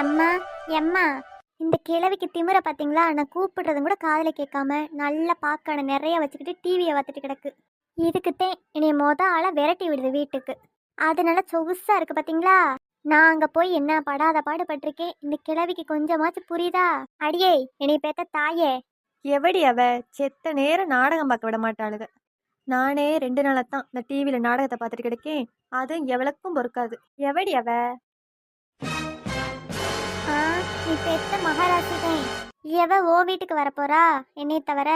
எம்மா எம்மா. இந்த கிழவிக்கு திமிர பார்த்தீங்களா நான் கூப்பிடுறதும் கூட காதில் கேட்காம நல்லா பார்க்கணும் நிறைய வச்சுக்கிட்டு டிவியை பார்த்துட்டு கிடக்கு. இதுக்குத்தேன் என்னைய மொத ஆளாக விரட்டி விடுது வீட்டுக்கு. அதனால சொகுசாக இருக்கு பார்த்தீங்களா நான் அங்கே போய் என்ன படாத பாடுபட்டிருக்கேன் இந்த கிழவிக்கு கொஞ்சமாச்சும் புரியுதா? அடியே என்னை பேத்த தாயே. எவடி அவ? செத்த நேரம் நாடகம் பார்க்க விட மாட்டாளுக. நானே ரெண்டு நாளாக தான் இந்த டிவியில் நாடகத்தை பார்த்துட்டு கிடக்கேன். அதுவும் எவளுக்கும் பொறுக்காது. எவடி அவ? பெத்த மகாராசி தான் எவ ஓ வீட்டுக்கு வரப்போறா? என்னைய தவிர?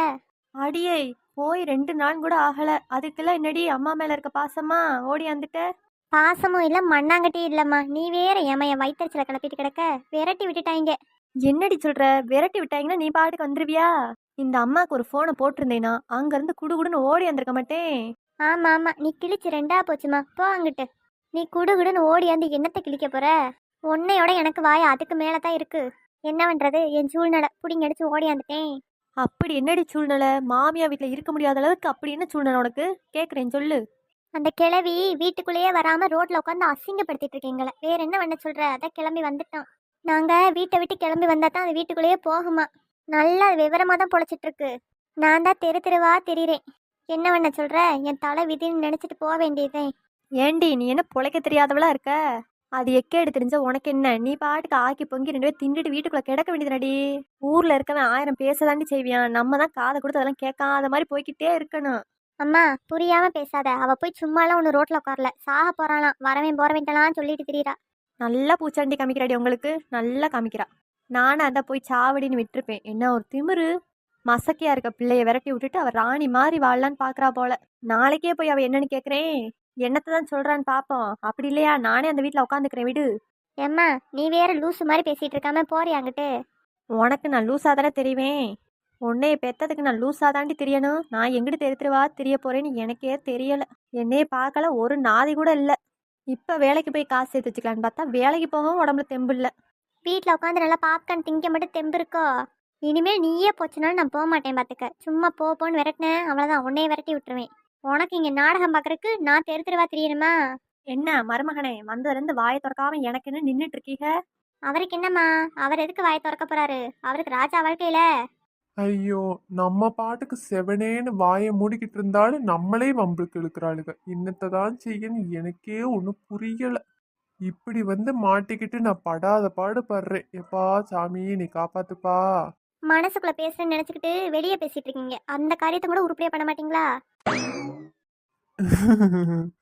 அடியே போய் ரெண்டு நாள் கூட ஆகல. அதுக்கெல்லாம் என்னடி அம்மா மேல இருக்க பாசமா? ஓடி வந்துட்ட? பாசமும் இல்ல மண்ணாங்கட்டியும் இல்லம்மா. நீ வேற ஏமா என் வயிற்றுச்சல கிளப்பிட்டு கிடக்க? விரட்டி விட்டுட்டாங்க என்னடி சொல்ற? விரட்டி விட்டாங்கன்னா நீ பாட்டுக்கு வந்துருவியா? இந்த அம்மாக்கு ஒரு போனை போட்டிருந்தேனா அங்க இருந்து குடுகுடுன்னு ஓடி வந்திருக்க மாட்டேன். ஆமா ஆமா. நீ கிழிச்சு ரெண்டா போச்சுமா. போ அங்கிட்டு. நீ குடுகுடுன்னு ஓடியாந்து என்னத்தை கிழிக்க போற? உன்னையோட எனக்கு வாய் அதுக்கு மேல தான் இருக்கு. என்ன பண்றது? என் சூழ்நிலை. புடிங்க அடிச்சு ஓடியாந்துட்டேன் அப்படி என்னடி சூழ்நிலை? மாமியா வீட்ல இருக்க முடியாத அளவுக்கு அப்படி என்ன சூழ்நிலை உனக்கு? கேக்குறேன் சொல்லு. அந்த கிழவி வீட்டுக்குள்ளேயே வராம ரோட்ல உட்காந்து அசிங்கப்படுத்திட்டு இருக்கீங்களே வேற என்ன பண்ண சொல்ற? அதான் கிளம்பி வந்துட்டோம் நாங்க வீட்டை விட்டு கிளம்பி வந்தா தான் அது வீட்டுக்குள்ளேயே போகுமா? நல்லா அது விவரமா தான் பொழைச்சிட்டு இருக்கு. நான் தான் தெரு தெருவா தெரியுறேன். என்ன பண்ண சொல்ற? என் தலை விதின்னு நினைச்சிட்டு போக வேண்டியதே ஏண்டி நீ என்ன பொழைக்க தெரியாதவளா இருக்க? அது எக்கேடு தெரிஞ்ச உனக்கு என்ன? நீ பாட்டுக்கு ஆக்கி பொங்கி ரெண்டு பேரும் திண்டுட்டு வீட்டுக்குள்ள கிடக்க வேண்டியதுனடி ஊர்ல இருக்கவன் ஆயிரம் பேசதாண்டி செய்வியான் நம்ம தான் காதை கொடுத்து அதெல்லாம் கேட்காத மாதிரி போய்க்கிட்டே இருக்கணும். அம்மா புரியாம பேசாத. அவ போய் சும்மாலாம் ஒன்று ரோட்ல உட்காரல சாக போறாளாம். வரவேன் போறவேன்ட்டலாம் சொல்லிட்டு திரியிறா. நல்லா பூச்சாண்டி காமிக்கிறாடி உங்களுக்கு நல்லா காமிக்கிறா. நானும் அதான் போய் சாவடின்னு விட்டுருப்பேன். என்ன ஒரு திமிரு? மசக்கையா இருக்க பிள்ளைய விரட்டி விட்டுட்டு அவ ராணி மாதிரி வாழலான்னு பாக்குறா போல. நாளைக்கே போய் அவ என்னன்னு கேக்குறேன். என்னத்தை தான் சொல்றான்னு பாப்போம். அப்படி இல்லையா? நானே அந்த வீட்ல உட்காந்துக்கிறேன் விடு. ஏம்மா நீ வேற லூசு மாதிரி பேசிட்டு இருக்காம போறியா அங்கிட்டு? உனக்கு நான் லூஸாக தானே தெரிவேன். உன்னைய பெத்ததுக்கு நான் லூஸாக தாண்டி தெரியணும். நான் எங்கிட்டு தெருத்துருவா தெரிய போறேன்னு எனக்கே தெரியல. என்னைய பார்க்கல ஒரு நாதி கூட இல்லை. இப்போ வேலைக்கு போய் காசு சேர்த்து வச்சுக்கலான்னு பார்த்தா வேலைக்கு போகவும் உடம்புல தெம்பு இல்லை. வீட்டில் உட்காந்து நல்லா பாப்கார்ன் திங்க மட்டும் தெம்பு இருக்கோ? இனிமேல் நீயே போச்சுனாலும் நான் போக மாட்டேன் பார்த்துக்க சும்மா போ போன்னு விரட்டினேன். அவ்வளோதான் உன்னைய விரட்டி விட்டுருவேன். உனக்கு இங்கே நாடகம் பார்க்கறதுக்கு நான் தெரு தெருவா தெரியணுமா என்ன மருமகனே வந்ததுலேருந்து வாயை திறக்காம எனக்குன்னு நின்றுட்டு இருக்கீங்க? அவருக்கு என்னம்மா? அவர் எதுக்கு வாயை திறக்க போறாரு? அவருக்கு ராஜா வாழ்க்கையில. ஐயோ நம்ம பாட்டுக்கு செவனேன்னு வாயை மூடிக்கிட்டு இருந்தாலும் நம்மளே வம்புக்கு இழுக்கிறாளுங்க என்னத்தை தான் செய்யன்னு எனக்கே ஒன்றும் புரியல. இப்படி வந்து மாட்டிக்கிட்டு நான் படாத பாடு படுறேன். எப்பா சாமி நீ காப்பாத்துப்பா. மனசுக்குள்ள பேசுறேன்னு நினைச்சுக்கிட்டு வெளியே பேசிட்டு இருக்கீங்க. அந்த காரியத்தை கூட உருப்படியா பண்ண மாட்டீங்களா?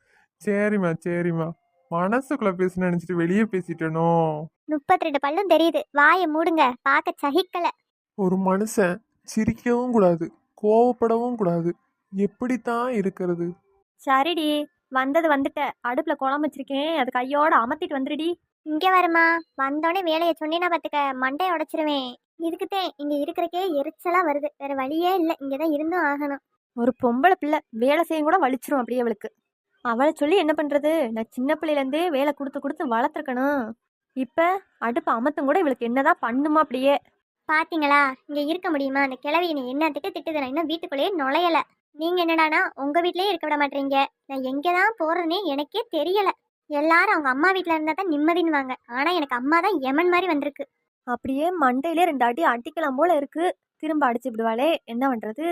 சரிம்மா சரிம்மா. மனசுக்குள்ள பேச நினைச்சிட்டு வெளியே பேசிட்டனோ? முப்பத்தி ரெண்டு பல்லும் தெரியுது. வாயை மூடுங்க. பார்க்க சகிக்கல. ஒரு மனுஷன் சிரிக்கவும் கூடாது கோவப்படவும் கூடாது. எப்படித்தான் இருக்கிறது? சரிடி. வந்தது வந்துட்ட. அடுப்பில் குழம்பு வச்சிருக்கேன். அது கையோட அமர்த்திட்டு வந்துடுடி இங்க வருமா வந்தோடனே வேலையை சொன்னீங்கன்னா பாத்துக்க. மண்டையை உடைச்சிருவேன். இதுக்குத்தேன் இங்க இருக்கிறக்கே எரிச்சலா வருது. வேற வழியே இல்ல. இங்கதான் இருந்தும் ஆகணும். ஒரு பொம்பளை பிள்ளை வேலை செய்யும் கூட வலிச்சிரும் அப்படியே அவளுக்கு. அவளை சொல்லி என்ன பண்றது? நான் சின்ன பிள்ளையிலேருந்தே வேலை கொடுத்து கொடுத்து வளர்த்துருக்கணும். இப்ப அடுப்பு அமர்த்தும் கூட இவளுக்கு என்னதான் பண்ணுமா அப்படியே? பாத்தீங்களா? இங்க இருக்க முடியுமா? அந்த கிழவி நீ என்னத்துக்கு திட்டுது? நான் இன்னும் வீட்டுக்குள்ளேயே நுழையல. நீங்க என்னடானா உங்க வீட்லயே இருக்க விட மாட்டீங்க. நான் எங்கதான் போறேன்னே எனக்கே தெரியல. எல்லாரும் அவங்க அம்மா வீட்ல இருந்தா தான் நிம்மதின்னுவாங்க. ஆனா எனக்கு அம்மா தான் யமன் மாதிரி வந்திருக்கு. அப்படியே மண்டையிலே ரெண்டு அடி அடிக்கலாம் போல இருக்கு. திரும்ப அடிச்சு விடுவாளே. என்ன பண்றது?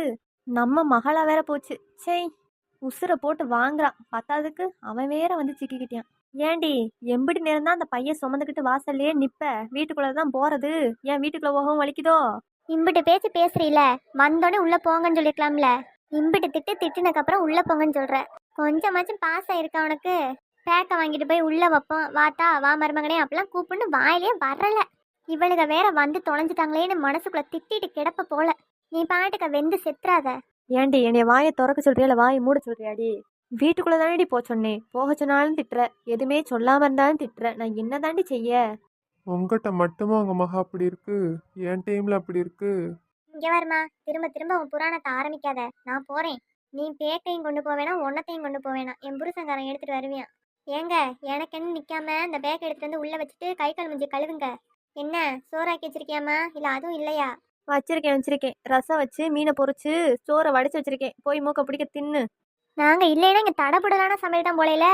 நம்ம மகளா வேற போச்சு. சே உசுரை போட்டு வாங்குறான். பத்தாததுக்கு அவன் வேற வந்து சிக்கிக்கிட்டான். ஏண்டி எம்பிடி நேரம் தான் அந்த பையன் சுமந்துக்கிட்டு வாசல்லையே நிப்ப? வீட்டுக்குள்ள தான் போறது. ஏன் வீட்டுக்குள்ள போகவும் வலிக்குதோ? இம்பிட்டு பேச்சு பேசுறீல? வந்தோடனே உள்ள போங்கன்னு சொல்லிருக்கலாம்ல? இம்பிட்டு திட்டு திட்டினக்கு அப்புறம் உள்ள போங்கன்னு சொல்ற. கொஞ்சமாச்சும் பாசம் இருக்கா உனக்கு? பேக்கை வாங்கிட்டு போய் உள்ள வைப்போம். வாத்தா வா மருமகனே அப்படிலாம் கூப்பிட்டு வாயிலே வரல. இவளுக வேற வந்து தொலைஞ்சிட்டாங்களேன்னு மனசுக்குள்ள திட்டிட்டு கிடப்ப போல. நீ பாட்டுக்க வெந்து செத்துறாத. ஏண்டி என்னைய வாயை திறக்க சொல்றியா இல்லை வாயை மூட சொல்றியாடி? வீட்டுக்குள்ள தானடி போ சொன்னேன் போக சொன்னாலும் திட்டுற. எதுவுமே சொல்லாம இருந்தாலும் திட்டுற. நான் என்ன தாண்டி செய்ய? உங்ககிட்ட மட்டுமா உங்க மகா அப்படி இருக்கு? என் டைம்ல அப்படி இருக்கு? இங்க வருமா. திரும்ப திரும்ப உன் புராணத்தை ஆரம்பிக்காத. நான் போறேன். நீ பேக்கையும் கொண்டு போவேனா ஒன்னத்தையும் கொண்டு போவேனா என் புருஷங்காரன் எடுத்துட்டு வருவியான் ஏங்க எனக்குன்னு நிக்காம இந்த பேக் எடுத்துட்டு வந்து உள்ள வச்சுட்டு கை கால் மூஞ்சி கழுவுங்க? என்ன சோறாக்கி வச்சிருக்கியாமா இல்ல அதுவும் இல்லையா? வச்சிருக்கேன் வச்சிருக்கேன். ரசம் வச்சு மீனை பொரிச்சு சோறை வடிச்சு வச்சிருக்கேன். போய் மூக்க பிடிக்க தின்னு. நாங்க இல்லைன்னா இங்க தடபுடலான சமையல் தான் போலையில.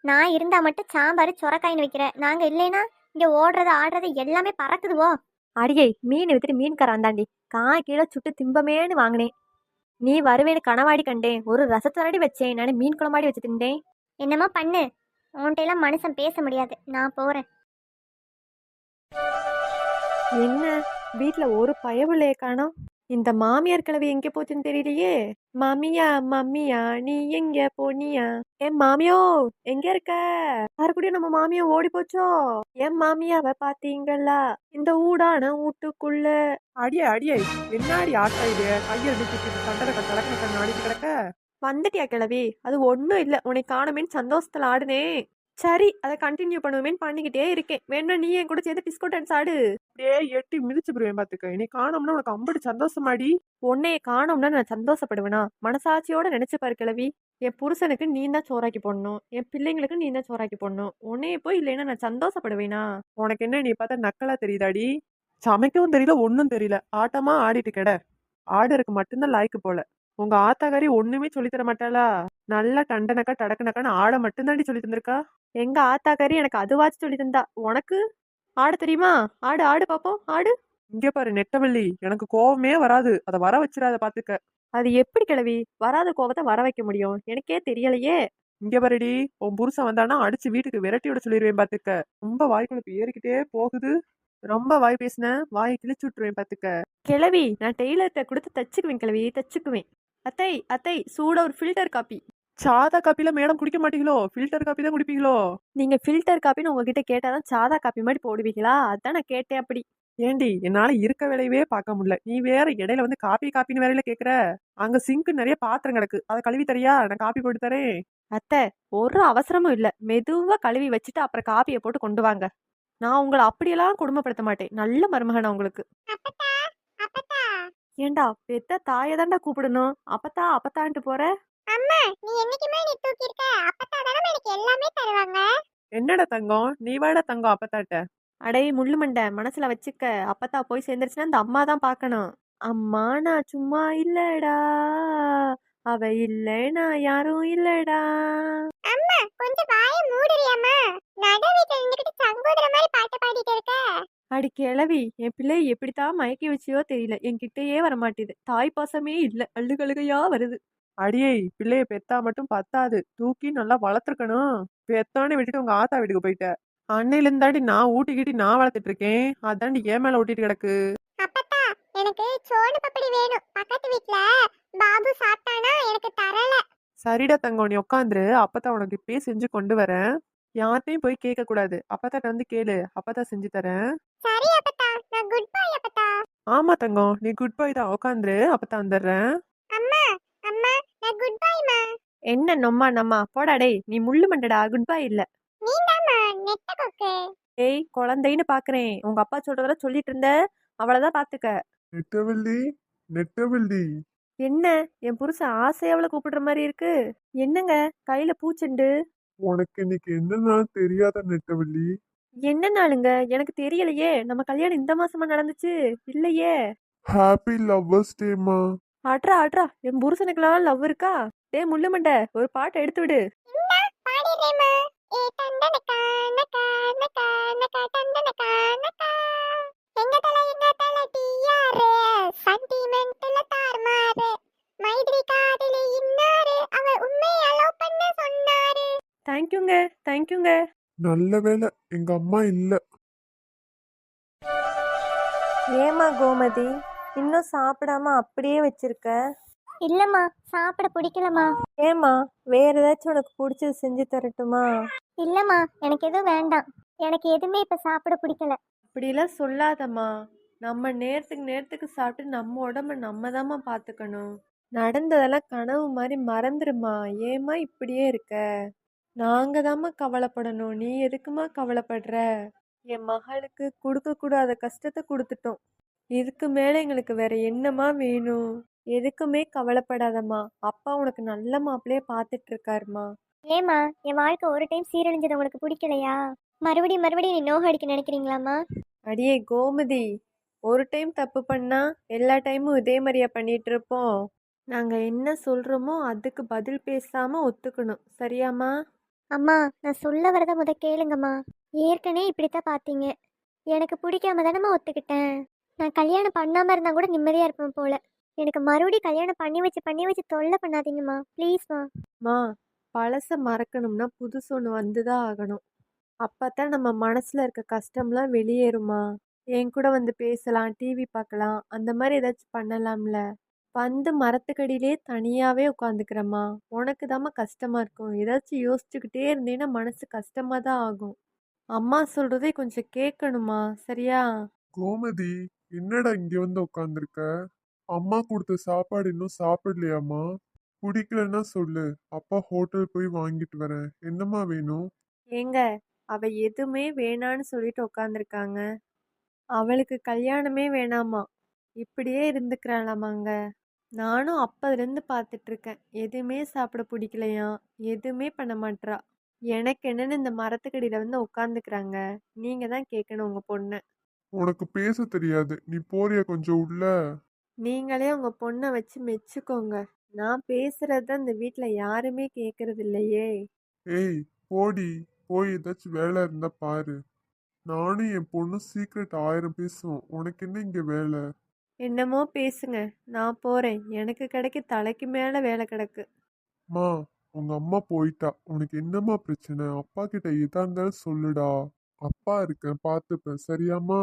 நான் இருந்தா மட்டும் சாம்பார் சொரக்காயின்னு வைக்கிறேன். நாங்க இல்லைன்னா இங்க ஓடுறது ஆடுறது எல்லாமே பறக்குதுவோ. அடியே மீன் வித்துட்டு மீன்கார வந்தாண்டி. காய் கிலோ சுட்டு திம்பமேன்னு வாங்கினேன். நீ வருவேன்னு கனவாடி கண்டேன். ஒரு ரசத்தரடி வச்சேன். நான் மீன் குழம்பாடி வச்சு திண்டேன் என்னமோ பண்ணு. உன்கிட்ட எல்லாம் மனுஷன் பேச முடியாது. நான் போறேன். என்ன? வீட்ல ஒரு பயவுள்ளைய காணோம் இந்த மாமியார் கிழவி எங்க போச்சுன்னு தெரியலையே. மாமியா மம்மியா நீ எங்க போனியா? என் மாமியோ எங்க இருக்க? யாருக்கூடயும் நம்ம மாமியா ஓடி போச்சோ? என் மாமியாவை பாத்தீங்களா இந்த ஊடான வீட்டுக்குள்ள. அடியே அடியே என்னாடி ஆட்டா இது? கையை எடுத்து கண்டட கலக்க கண்ணு ஆடிட்டு கிடக்க? வந்துட்டியா கிழவி? அது ஒன்றும் இல்லை. உன்னை காணுமேன்னு சந்தோஷத்துல ஆடுனேன். சரி அதை கண்டினியூ பண்ணுவேன்னு பண்ணிக்கிட்டே இருக்கேன். வேணா நீ என் கூட சேர்ந்து டிஸ்கோ டான்ஸ் ஆடு அப்படியே எட்டி மிதிச்சு போயிருவேன் பாத்துக்க. என்னை காணோம்னா உனக்கு அம்படி சந்தோஷமாடி. உன்னைய காணோம்னா நான் சந்தோஷப்படுவேனா? மனசாட்சியோட நினைச்சு பாரு கிழவி. என் புருஷனுக்கு நீ தான் சோறாக்கி போடணும். என் பிள்ளைங்களுக்கு நீ தான் சோறாக்கி போடணும். உன்னைய போய் இல்லைன்னா நான் சந்தோஷப்படுவேனா? உனக்கு என்ன நீ பார்த்தா நக்கலா தெரியுதாடி? சமைக்கவும் தெரியல ஒன்றும் தெரியல. ஆட்டமா ஆடிட்டு கிட. ஆடுறதுக்கு மட்டும்தான் லாய்க்கு போல. உங்க ஆத்தாக்காரி ஒண்ணுமே சொல்லி தர மாட்டாளா? நல்லா டண்டனக்கா டடக்குனக்கான்னு ஆட மட்டும்தாண்டி சொல்லி தந்திருக்கா? எங்க ஆத்தாக்காரி எனக்கு அதுவாச்சும் சொல்லி தந்தா. உனக்கு? ஆட தெரியுமா? ஆடு ஆடு பாப்போம். ஆடு? இங்க பாரு நெட்டவள்ளி. எனக்கு கோவமே வராது. அதை வர வச்சிடாத பாத்துக்க. அது எப்படி கிழவி? வராத கோபத்தை வர வைக்க முடியும். எனக்கே தெரியலையே. இங்க பாருடி. உன் புருஷன் வந்தானா அடிச்சு வீட்டுக்கு விரட்டி விட சொல்லிடுவேன் பாத்துக்க. ரொம்ப வாய்க்குழப்பு ஏறிக்கிட்டே போகுது. ரொம்ப வாய் பேசின வாயை கிழிச்சு விட்டுருவேன் பாத்துக்க. கிழவி நான் டெய்லர்கிட்ட கொடுத்து தச்சுக்குவேன் கிழவி தச்சுக்குவேன். அத்தை அத்தை சூட ஒரு ஃபில்டர் காப்பி சாதா காப்பில மேடம் குடிக்க மாட்டீங்களோ? ஃபில்டர் காப்பி தான் குடிப்பீங்களோ? நீங்க ஃபில்டர் காப்பின்னு உங்ககிட்ட கேட்டாதான் சாதா காப்பி மாதிரி போடுவீங்களா? அதான் நான் கேட்டேன் அப்படி. ஏண்டி என்னால இருக்க வேலையவே பார்க்க முடியல. நீ வேற இடையில வந்து காப்பி காப்பின்னு வேலையில கேக்குற. அங்க சிங்க் நிறைய பாத்திரம் கிடக்கு. அதை கழுவி தரியா? நான் காப்பி போட்டு தரேன். அத்தை ஒரு அவசரமும் இல்ல. மெதுவா கழுவி வச்சுட்டு அப்புறம் காப்பியை போட்டு கொண்டு வாங்க. நான் உங்களை அப்படியெல்லாம் கொடுமைப்படுத்த மாட்டேன். நல்ல மருமகனா உங்களுக்கு. ஏண்டா பெத்த தாயை தாண்டா கூப்பிடணும்? அப்பத்தா அப்பத்தான்ட்டு போற? அம்மா நீ என்னைக்குமே நீ தூக்கி இருக்க அப்பத்தா தானே எனக்கு எல்லாமே தருவாங்க. என்னடா தங்கம்? நீ வாடா தங்கம் அப்பத்தாட்ட. அடே முள்ளு மண்டை மனசுல வச்சுக்க. அப்பத்தா போய் சேர்ந்துருச்சுன்னா அந்த அம்மா தான் பார்க்கணும். அம்மா நான் சும்மா இல்லடா. அவ இல்லைனா யாரும் இல்லடா. அம்மா கொஞ்சம் வாய மூடுறியாம்மா? நடு வீட்டுல சங்கோதர மாதிரி பாட்டு பாடிட்டு இருக்க. அடி கிளவி என் பிள்ளை எப்படித்தான் மயக்கி வச்சியோ தெரியல. என்கிட்டயே வர மாட்டேது தாய் பாசமே இல்ல. அழுகழுகையா வருது. அடியே பிள்ளைய பெத்தா மட்டும் பத்தாது. தூக்கி நல்லா வளர்த்துருக்கணும். பெத்தானே விட்டுட்டு உங்க ஆத்தா வீட்டுக்கு போயிட்ட. அன்னையில இருந்தாடி நான் ஊட்டிக்கிட்டி நான் வளர்த்துட்டு இருக்கேன் அதாண்டி ஏன் மேல ஊட்டிட்டு கிடக்கு. அப்பத்தா எனக்கு சோறு பப்படி வேணும். பக்கத்து வீட்ல பாபு சாப்பிட்டானா எனக்கு தரல. சரிடா தங்கம் நீ உட்காந்துரு அப்பதான் உனக்கு இப்பயே செஞ்சு கொண்டு வரேன். யார்ட்டையும் போய் கேட்க கூடாது அப்பதான் வந்து கேளு. அப்பதான் செஞ்சு தரேன். சரி அப்பத்தா. நான் குட் பை அப்பத்தா. ஆமா தங்கம். நீ குட் பை தான். உட்காந்துரு அப்பதான் வந்துடுறேன். அம்மா அம்மா நான் குட் பைமா என்ன நொம்மா நம்மா? போடா டேய். நீ முள்ளு மண்டடா. குட் பை இல்ல. நீதாம்மா நெட்ட கொக்கு. ஏய் குழந்தைன்னு பாக்குறேன். உங்க அப்பா சொல்றதெல்லாம் சொல்லிட்டு இருந்த? அவ்வளவுதான் பாத்துக்க. நெட்டவள்ளி நெட்டவள்ளி என்ன? என் புருஷன் ஆசையாவள கூப்பிடுற மாதிரி இருக்கு. என்னங்க? கையில பூச்செண்டு உனக்கு இன்னைக்கு என்னன்னா தெரியாத நெட்டவள்ளி என்ன நாளுங்க? எனக்கு தெரியலையே. நம்ம கல்யாணம் இந்த மாசமா நடந்துச்சு. இல்லையே. ஹாப்பி லவ்வர்ஸ் டேமா அட்ரா அட்ரா. என் புருஷனுக்கெல்லாம் லவ் இருக்கா? டேய் முள்ளு மண்டை ஒரு பாட்டை எடுத்து விடு. தேங்க்யூங்க தேங்க்யூங்க நல்ல வேலை எங்க அம்மா இல்ல. ஏமா கோமதி? இன்னும் சாப்பிடாம அப்படியே வச்சிருக்க? இல்லம்மா சாப்பிட பிடிக்கலம்மா. ஏமா வேற ஏதாச்சும் உனக்கு பிடிச்சது செஞ்சு தரட்டுமா? இல்லம்மா எனக்கு எதுவும் வேண்டாம். எனக்கு எதுவுமே இப்ப சாப்பிட பிடிக்கல. அப்படிலாம் சொல்லாதம்மா. நம்ம நேரத்துக்கு நேரத்துக்கு சாப்பிட்டு நம்ம உடம்ப நம்ம தாம்மா பார்த்துக்கணும் நடந்ததெல்லாம் கனவு மாதிரி மறந்துருமா ஏம்மா இப்படியே இருக்க? நாங்க தாம்மா கவலைப்படணும். நீ எதுக்குமா கவலைப்படுற? என் மகளுக்கு கொடுக்கக்கூடாத கஷ்டத்தை கொடுத்துட்டோம். இதுக்கு மேலே எங்களுக்கு வேற என்னம்மா வேணும்? எதுக்குமே கவலைப்படாதம்மா. அப்பா உனக்கு நல்ல மாப்பிள்ளையே பார்த்துட்டு இருக்காருமா ஏமா என் வாழ்க்கை ஒரு டைம் சீரழிஞ்சது உங்களுக்கு பிடிக்கலையா? மறுபடியும் மறுபடியும் நீ நோக அடிக்க நினைக்கிறீங்களாம்மா? அடியே கோமதி ஒரு டைம் தப்பு பண்ணா எல்லா டைமும் இதே மாதிரியா பண்ணிட்டு இருப்போம் நாங்க என்ன சொல்றோமோ அதுக்கு பதில் பேசாம ஒத்துக்கணும். சரியாம்மா? அம்மா நான் சொல்ல வரத முத கேளுங்கம்மா. ஏற்கனவே இப்படித்தான் பார்த்தீங்க எனக்கு பிடிக்காம தானம்மா ஒத்துக்கிட்டேன். நான் கல்யாணம் பண்ணாமல் இருந்தால் கூட நிம்மதியாக இருப்பேன் போல. எனக்கு மறுபடியும் கல்யாணம் பண்ணி வச்சு பண்ணி வச்சு தொல்லை பண்ணாதீங்கம்மா. ப்ளீஸ்மா மா. பழசை மறக்கணும்னா புதுசு ஒன்று வந்து தான் ஆகணும். அப்பதான் நம்ம மனசில் இருக்க கஷ்டம்லாம் வெளியேறுமா. என் கூட வந்து பேசலாம் டிவி பார்க்கலாம் அந்த மாதிரி ஏதாச்சும் பண்ணலாம்ல. வந்து மரத்துக்கடியிலே தனியாவே உட்காந்துக்கிறம்மா உனக்கு தாம்மா கஷ்டமா இருக்கும். ஏதாச்சும் யோசிச்சுக்கிட்டே இருந்தேன்னா மனசு கஷ்டமா தான் ஆகும். அம்மா சொல்றதே கொஞ்சம் கேட்கணுமா? சரியா? கோமதி என்னடா இங்க வந்து உட்காந்துருக்க அம்மா கொடுத்த சாப்பாடு இன்னும் சாப்பிடலையாம்மா? பிடிக்கலன்னா சொல்லு. அப்பா ஹோட்டல் போய் வாங்கிட்டு வரேன். என்னம்மா வேணும்? ஏங்க அவ எதுவுமே வேணான்னு சொல்லிட்டு உக்காந்துருக்காங்க அவளுக்கு கல்யாணமே வேணாமா இப்படியே இருந்துக்கிறாளாமாங்க. நானும் அப்போதுலேருந்து பார்த்துட்டு இருக்கேன் எதுவுமே சாப்பிட பிடிக்கலையா? எதுவுமே பண்ண மாட்றா. எனக்கு என்னன்னு இந்த மரத்துக்கடியில் வந்து உட்காந்துக்கிறாங்க. நீங்கள் தான் கேட்கணும் உங்கள் பொண்ணை. உனக்கு பேச தெரியாது. நீ போறியா கொஞ்சம் உள்ள? நீங்களே உங்கள் பொண்ணை வச்சு மெச்சுக்கோங்க. நான் பேசுறது இந்த வீட்டில் யாருமே கேட்கறது இல்லையே ஏய் போடி. போய் ஏதாச்சும் வேலை இருந்தா பாரு. நானும் என் பொண்ணும் சீக்ரெட் ஆயிரம் பேசுவோம். உனக்கு என்ன இங்க வேலை? என்னமோ பேசுங்க. நான் போகிறேன் எனக்கு கிடைக்க தலைக்கு மேலே வேலை கிடக்கு. மா உங்க அம்மா போயிட்டா. உனக்கு என்னம்மா பிரச்சனை? அப்பா கிட்ட எதா இருந்தாலும் சொல்லுடா. அப்பா இருக்கேன். பார்த்துப்பேன் சரியாம்மா?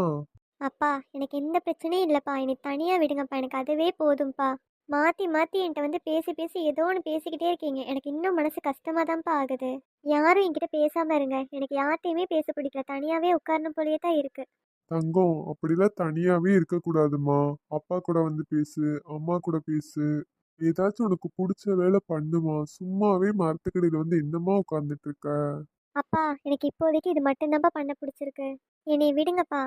அப்பா எனக்கு எந்த பிரச்சனையும் இல்லைப்பா. என்னை தனியாக விடுங்கப்பா. எனக்கு அதுவே போதும்ப்பா மாற்றி மாற்றி என்கிட்ட வந்து பேசி பேசி ஏதோ ஒன்று பேசிக்கிட்டே இருக்கீங்க. எனக்கு இன்னும் மனசு கஷ்டமாக தான்ப்பா ஆகுது. யாரும் என்கிட்ட பேசாமல் இருங்க. எனக்கு யார்ட்டையுமே பேச பிடிக்கல. தனியாகவே உட்காரணும் போலயே தான் இருக்குது தங்கம் அப்படிலாம் தனியாவே இருக்கக்கூடாதும்மா. அப்பா கூட வந்து பேசு அம்மா கூட பேசு. ஏதாச்சும் உனக்கு பிடிச்ச வேலை பண்ணுமா. சும்மாவே மரத்துக்கடியில வந்து என்னம்மா உட்காந்துட்டு இருக்க அப்பா எனக்கு இப்போதைக்கு இது மட்டும்தான்ப்பா பண்ண பிடிச்சிருக்கு. என்னை விடுங்கப்பா.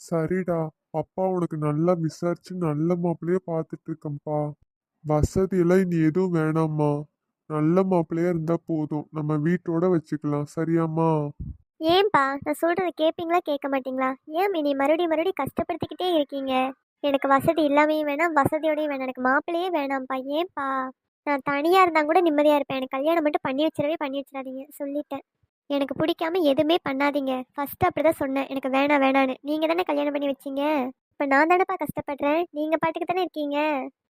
சரிடா. அப்பா உனக்கு நல்லா விசாரிச்சு நல்ல மாப்பிள்ளைய பார்த்துட்டு இருக்கேன்ப்பா வசதியெல்லாம் இனி எதுவும் வேணாம்மா. நல்ல மாப்பிள்ளையா இருந்தா போதும். நம்ம வீட்டோட வச்சுக்கலாம். சரியாம்மா? ஏன்பா நான் சொல்கிறத கேட்பீங்களா கேட்க மாட்டீங்களா? ஏன் என்னை மறுபடியும் மறுபடியும் கஷ்டப்படுத்திக்கிட்டே இருக்கீங்க? எனக்கு வசதி இல்லாமையும் வேணாம் வசதியோடையும் வேணாம் எனக்கு மாப்பிள்ளையே வேணாம்ப்பா. ஏன்பா? நான் தனியாக இருந்தால் கூட நிம்மதியாக இருப்பேன். எனக்கு கல்யாணம் மட்டும் பண்ணி வச்சிடவே பண்ணி வச்சிடாதீங்க. சொல்லிட்டேன். எனக்கு பிடிக்காம எதுவுமே பண்ணாதீங்க. ஃபஸ்ட்டு அப்படி தான் சொன்னேன். எனக்கு வேணாம் வேணான்னு நீங்கள் தானே கல்யாணம் பண்ணி வச்சிங்க? இப்போ நான் தானேப்பா கஷ்டப்படுறேன். நீங்கள் பாட்டுக்கு தானே இருக்கீங்க?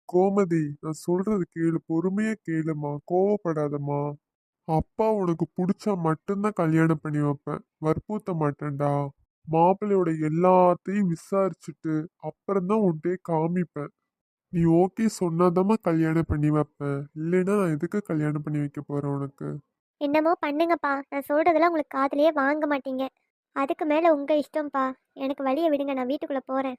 கோமதி நான் சொல்றது கேளு. பொறுமையா கேளுமா கோவப்படாதம்மா. அப்பா உனக்கு பிடிச்சா மட்டும்தான் கல்யாணம் பண்ணி வைப்பேன். வற்புறுத்த மாட்டேன்டா. மாப்பிள்ளையோட எல்லாத்தையும் விசாரிச்சுட்டு அப்புறம்தான் உன்கிட்டயே காமிப்பேன். நீ ஓகே சொன்னாதாம்மா கல்யாணம் பண்ணி வைப்பேன். இல்லைன்னா நான் எதுக்கு கல்யாணம் பண்ணி வைக்க போகிறேன் உனக்கு? என்னமோ பண்ணுங்கப்பா. நான் சொல்கிறதெல்லாம் உங்களுக்கு காதுலயே வாங்க மாட்டீங்க. அதுக்கு மேலே உங்கள் இஷ்டம்ப்பா. எனக்கு வழியை விடுங்க. நான் வீட்டுக்குள்ளே போகிறேன்